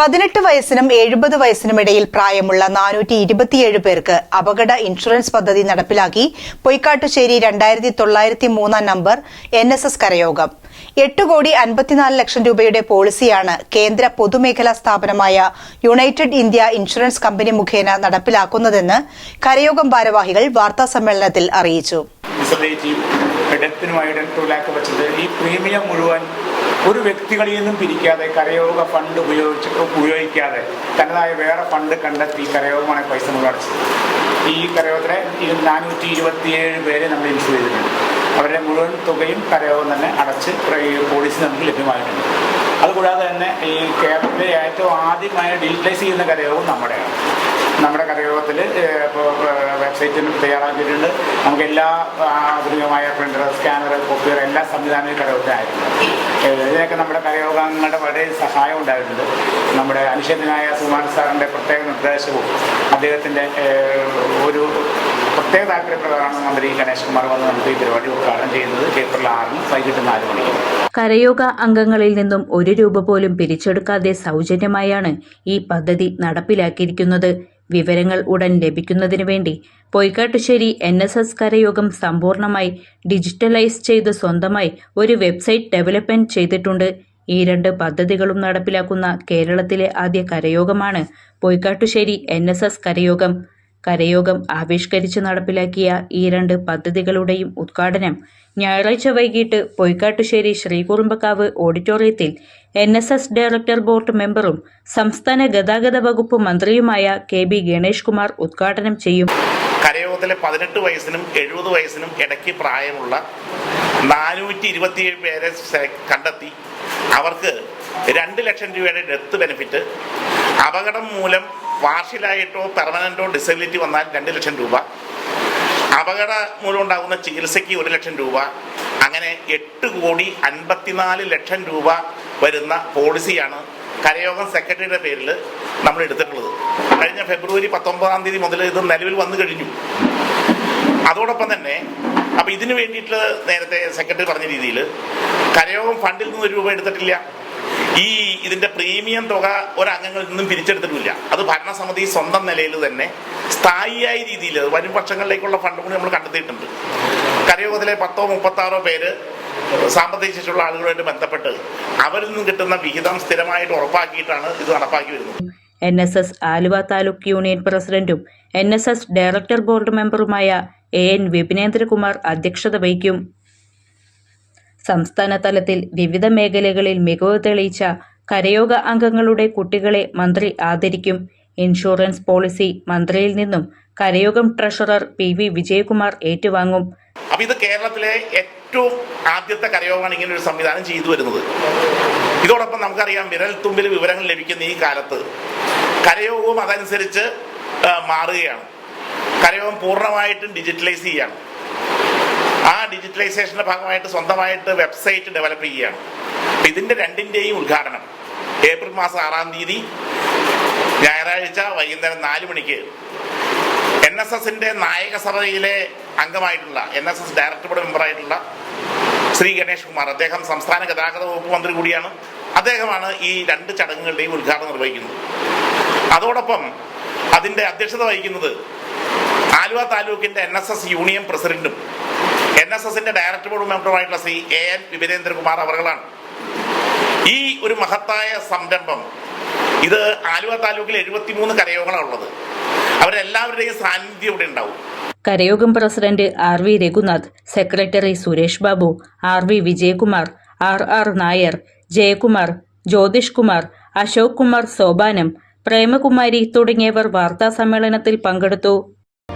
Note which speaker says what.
Speaker 1: പതിനെട്ട് വയസ്സിനും എഴുപത് വയസ്സിനും ഇടയിൽ പ്രായമുള്ള നാനൂറ്റി ഇരുപത്തിയേഴ് പേർക്ക് അപകട ഇൻഷുറൻസ് പദ്ധതി നടപ്പിലാക്കി പൊയ്ക്കാട്ടുശ്ശേരി രണ്ടായിരത്തി തൊള്ളായിരത്തി മൂന്നാം നമ്പർ എൻ എസ് എസ് കരയോഗം. എട്ട് കോടി അൻപത്തിനാല് ലക്ഷം രൂപയുടെ പോളിസിയാണ് കേന്ദ്ര പൊതുമേഖലാ സ്ഥാപനമായ യുണൈറ്റഡ് ഇന്ത്യ ഇൻഷുറൻസ് കമ്പനി മുഖേന നടപ്പിലാക്കുന്നതെന്ന് കരയോഗം ഭാരവാഹികൾ
Speaker 2: വാർത്താ സമ്മേളനത്തിൽ അറിയിച്ചു. ഒരു വ്യക്തികളിൽ നിന്നും പിരിക്കാതെ കരയോഗ ഫണ്ട് ഉപയോഗിച്ച് ഉപയോഗിക്കാതെ തനതായ വേറെ ഫണ്ട് കണ്ടെത്തി കരയോഗമാണ് പൈസ നമ്മൾ അടച്ചത്. ഈ കരയോഗത്തിലെ നാനൂറ്റി ഇരുപത്തിയേഴ് പേരെ നമ്മൾ ഇൻഷുർ ചെയ്തിട്ടുണ്ട്. അവരുടെ മുഴുവൻ തുകയും കരയോഗം തന്നെ അടച്ച് പോളിസി നമുക്ക് ലഭ്യമായിട്ടുണ്ട്. അതുകൂടാതെ തന്നെ ഈ കേരളത്തിലെ ഏറ്റവും ആദ്യമായി ഡിജിറ്റലൈസ് ചെയ്യുന്ന കരയോഗം നമ്മുടെയാണ്. നമ്മുടെ കരയോഗത്തിൽ ഇപ്പോൾ വെബ്സൈറ്റിൽ തയ്യാറാക്കിയിട്ടുണ്ട്. നമുക്ക് എല്ലാ ആധുനികമായ പ്രിന്റർ സ്കാനർ കോപ്പിയർ എല്ലാ സംവിധാനവും ഏഹ് ഇതിനൊക്കെ നമ്മുടെ കരയോഗങ്ങളുടെ വളരെ സഹായം ഉണ്ടായിട്ടുണ്ട്. നമ്മുടെ അനുഷേധനായ സുമാൻ സാറിന്റെ പ്രത്യേക നിർദ്ദേശവും അദ്ദേഹത്തിന്റെ ഒരു പ്രത്യേക താല്പര്യപ്രകാരമാണ് മന്ത്രി ഗണേഷ് കുമാർ വന്ന് നമുക്ക് ഈ പരിപാടി ഉദ്ഘാടനം ചെയ്യുന്നത്. ഏപ്രിൽ ആറിന് വൈകിട്ട് നാല് മണിക്ക്.
Speaker 3: കരയോഗ അംഗങ്ങളിൽ നിന്നും ഒരു രൂപ പോലും പിരിച്ചെടുക്കാതെ സൗജന്യമായാണ് ഈ പദ്ധതി നടപ്പിലാക്കിയിരിക്കുന്നത്. വിവരങ്ങൾ ഉടൻ ലഭിക്കുന്നതിനു വേണ്ടി പൊയ്ക്കാട്ടുശ്ശേരി എൻ എസ് എസ് കരയോഗം സമ്പൂർണമായി ഡിജിറ്റലൈസ് ചെയ്ത് സ്വന്തമായി ഒരു വെബ്സൈറ്റ് ഡെവലപ്മെന്റ് ചെയ്തിട്ടുണ്ട്. ഈ രണ്ട് പദ്ധതികളും നടപ്പിലാക്കുന്ന കേരളത്തിലെ ആദ്യ കരയോഗമാണ് പൊയ്ക്കാട്ടുശ്ശേരി എൻ കരയോഗം. കരയോഗം ആവിഷ്കരിച്ച് നടപ്പിലാക്കിയ ഈ രണ്ട് പദ്ധതികളുടെയും ഉദ്ഘാടനം ഞായറാഴ്ച വൈകിട്ട് പൊയ്ക്കാട്ടുശ്ശേരി ശ്രീകുറുമ്പക്കാവ് ഓഡിറ്റോറിയത്തിൽ N S S director board മെമ്പറും സംസ്ഥാന ഗതാഗത വകുപ്പ് മന്ത്രിയുമായ കെ ബി ഗണേഷ് കുമാർ ഉദ്ഘാടനം ചെയ്യും.
Speaker 4: കരയോഗത്തിലെ പതിനെട്ട് വയസ്സിനും എഴുപത് വയസ്സിനും ഇടയ്ക്ക് പ്രായമുള്ള നാനൂറ്റി ഇരുപത്തിയേഴ് പേരെ കണ്ടെത്തി അവർക്ക് രണ്ട് ലക്ഷം രൂപയുടെ ഡെത്ത് ബെനിഫിറ്റ് അപകടം മൂലം പാർഷ്യലായിട്ടോ പെർമനന്റോ ഡിസബിലിറ്റി വന്നാൽ രണ്ട് ലക്ഷം രൂപ. അപകട മൂലം ഉണ്ടാകുന്ന ചികിത്സയ്ക്ക് ഒരു ലക്ഷം രൂപ. അങ്ങനെ എട്ട് കോടി അൻപത്തിനാല് ലക്ഷം രൂപ വരുന്ന പോളിസിയാണ് കരയോഗം സെക്രട്ടറിയുടെ പേരിൽ നമ്മൾ എടുത്തിട്ടുള്ളത്. കഴിഞ്ഞ ഫെബ്രുവരി പത്തൊമ്പതാം തീയതി മുതൽ ഇത് നിലവിൽ വന്നു കഴിഞ്ഞു. അതോടൊപ്പം തന്നെ അപ്പം ഇതിനു വേണ്ടിയിട്ട് നേരത്തെ സെക്രട്ടറി പറഞ്ഞ രീതിയിൽ കരയോഗം ഫണ്ടിൽ നിന്ന് രൂപ എടുത്തിട്ടില്ല. ഈ ഇതിന്റെ പ്രീമിയം തുക ഒരംഗങ്ങളിൽ നിന്നും പിരിച്ചെടുത്തിട്ടില്ല. അത് ഭരണസമിതി സ്വന്തം നിലയിൽ തന്നെ സ്ഥായിയായ രീതിയിൽ വരും വർഷങ്ങളിലേക്കുള്ള ഫണ്ട് കൂടി നമ്മൾ കണ്ടെത്തിയിട്ടുണ്ട്. കരയോഗത്തിലെ പത്തോ മുപ്പത്താറോ പേര് സാമ്പത്തിക ശേഷിയുള്ള ആളുകളുമായിട്ട് ബന്ധപ്പെട്ട് അവരിൽ നിന്നും കിട്ടുന്ന വിഹിതം സ്ഥിരമായിട്ട് ഉറപ്പാക്കിയിട്ടാണ് ഇത് നടപ്പാക്കി വരുന്നത്.
Speaker 3: N S S Aluva taluk union പ്രസിഡന്റും N S S director board മെമ്പറുമായ A N Vipinendrakumar അധ്യക്ഷത വഹിക്കും. സംസ്ഥാന തലത്തിൽ വിവിധ മേഖലകളിൽ മികവ് തെളിയിച്ച കരയോഗ അംഗങ്ങളുടെ കുട്ടികളെ മന്ത്രി ആദരിക്കും. ഇൻഷുറൻസ് പോളിസി മന്ത്രിയിൽ നിന്നും കരയോഗം ട്രഷറർ പി വി വിജയകുമാർ ഏറ്റുവാങ്ങും.
Speaker 4: അപ്പൊ ഇത് കേരളത്തിലെ ഏറ്റവും ആദ്യത്തെ കരയോഗമാണ് ഇങ്ങനെ ഒരു സംവിധാനം ചെയ്തു വരുന്നത്. ഇതോടൊപ്പം നമുക്കറിയാം വിരൽ തുമ്പിൽ വിവരങ്ങൾ ലഭിക്കുന്ന ഈ കാലത്ത് കരയോഗവും അതനുസരിച്ച് മാറുകയാണ്. കരയോഗം പൂർണമായിട്ടും ഡിജിറ്റലൈസ് ചെയ്യുകയാണ് ആ ഡിജിറ്റലൈസേഷന്റെ ഭാഗമായിട്ട് സ്വന്തമായിട്ട് വെബ്സൈറ്റ് ഡെവലപ്പ് ചെയ്യുകയാണ്. ഇതിന്റെ രണ്ടിന്റെയും ഉദ്ഘാടനം. ഏപ്രിൽ മാസം ആറാം തീയതി ഞായറാഴ്ച വൈകുന്നേരം നാല് മണിക്ക് എൻ എസ് എസിന്റെ നായകസഭയിലെ അംഗമായിട്ടുള്ള N S S director board മെമ്പറായിട്ടുള്ള Shri Ganesh Kumar അദ്ദേഹം സംസ്ഥാന ഗതാഗത വകുപ്പ് മന്ത്രി കൂടിയാണ്. അദ്ദേഹമാണ് ഈ രണ്ട് ചടങ്ങുകളുടെയും ഉദ്ഘാടനം നിർവഹിക്കുന്നത്. അതോടൊപ്പം അതിന്റെ അധ്യക്ഷത വഹിക്കുന്നത് ആലുവ താലൂക്കിന്റെ എൻ എസ് എസ് യൂണിയൻ പ്രസിഡന്റും എൻ എസ് എസിന്റെ ഡയറക്ടർ ബോർഡ് മെമ്പറുമായിട്ടുള്ള ശ്രീ എ എൻ വിപിനേന്ദ്രകുമാർ അവർകളാണ് ഈ ഒരു മഹത്തായ സംരംഭം ഇത് ആലുവ താലൂക്കിൽ എഴുപത്തിമൂന്ന് കരയോഗങ്ങളാണ് ഉള്ളത്. അവരെല്ലാവരുടെയും സാന്നിധ്യം ഇവിടെ ഉണ്ടാവും.
Speaker 3: കരയോഗം president R V Raghunath secretary Suresh Babu R V Vijayakumar R R Nair Jayakumar Jyothish Kumar Ashok Kumar Sopanam Premakumari തുടങ്ങിയവർ വാർത്താ സമ്മേളനത്തിൽ പങ്കെടുത്തു.